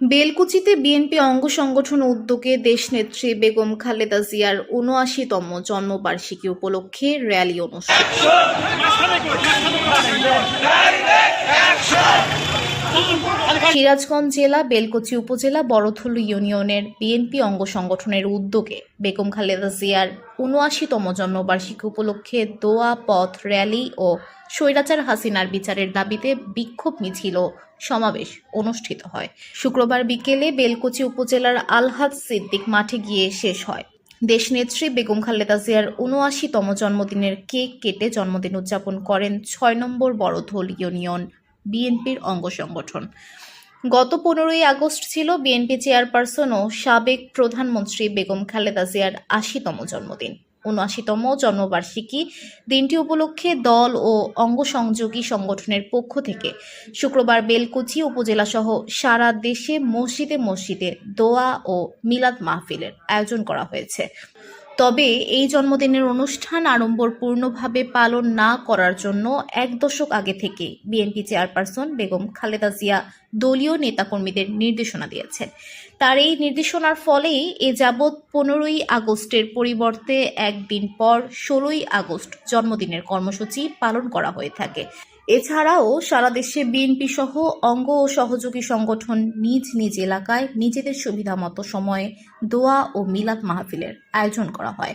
বেলকুচিতে BNP অঙ্গ সংগঠন উদ্যোগে দেশনেত্রী বেগম খালেদা জিয়ার উনআশিতম জন্মবার্ষিকী উপলক্ষে র্যালি অনুষ্ঠিত। সিরাজগঞ্জ জেলা, বেলকুচি উপজেলা, বড়থল ইউনিয়নের বিএনপি অঙ্গ সংগঠনের উদ্যোগে বেগম খালেদা জিয়ার উনআশিতম জন্মবার্ষিকী উপলক্ষে দোয়া, পথ, র্যালি ও স্বৈরাচার হাসিনার বিচারের দাবিতে বিক্ষোভ মিছিল সমাবেশ অনুষ্ঠিত হয়। শুক্রবার বিকেলে বেলকুচি উপজেলার আলহাদ সিদ্দিক মাঠে গিয়ে শেষ হয়। দেশনেত্রী বেগম খালেদা জিয়ার উনআশিতম জন্মদিনের কেক কেটে জন্মদিন উদযাপন করেন ছয় নম্বর বড়ধল ইউনিয়ন বিএনপির অঙ্গ সংগঠন। গত পনেরোই আগস্ট ছিল বিএনপি চেয়ারপারসন ও সাবেক প্রধানমন্ত্রী বেগম খালেদা জিয়ার আশিতম জন্মদিন। উনআশিতম জন্মবার্ষিকী দিনটি উপলক্ষে দল ও অঙ্গসংযোগী সংগঠনের পক্ষ থেকে শুক্রবার বেলকুচি উপজেলা সহ সারা দেশে মসজিদে মসজিদে দোয়া ও মিলাদ মাহফিলের আয়োজন করা হয়েছে। তবে এই জন্মদিনের অনুষ্ঠান আড়ম্বরপূর্ণভাবে পালন না করার জন্য এক দশক আগে থেকে বিএনপি চেয়ারপারসন বেগম খালেদা জিয়া দলীয় নেতাকর্মীদের নির্দেশনা দিয়েছেন। তার এই নির্দেশনার ফলেই এ যাবৎ পনেরোই আগস্টের পরিবর্তে একদিন পর ষোলোই আগস্ট জন্মদিনের কর্মসূচি পালন করা হয়ে থাকে। এছাড়াও সারা দেশে বিএনপি সহ অঙ্গ ও সহযোগী সংগঠন নিজ নিজ এলাকায় নিজেদের সুবিধা মতো সময়ে দোয়া ও মিলাদ মাহফিলের আয়োজন করা হয়।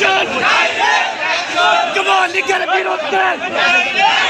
Come on, they gotta beat on that!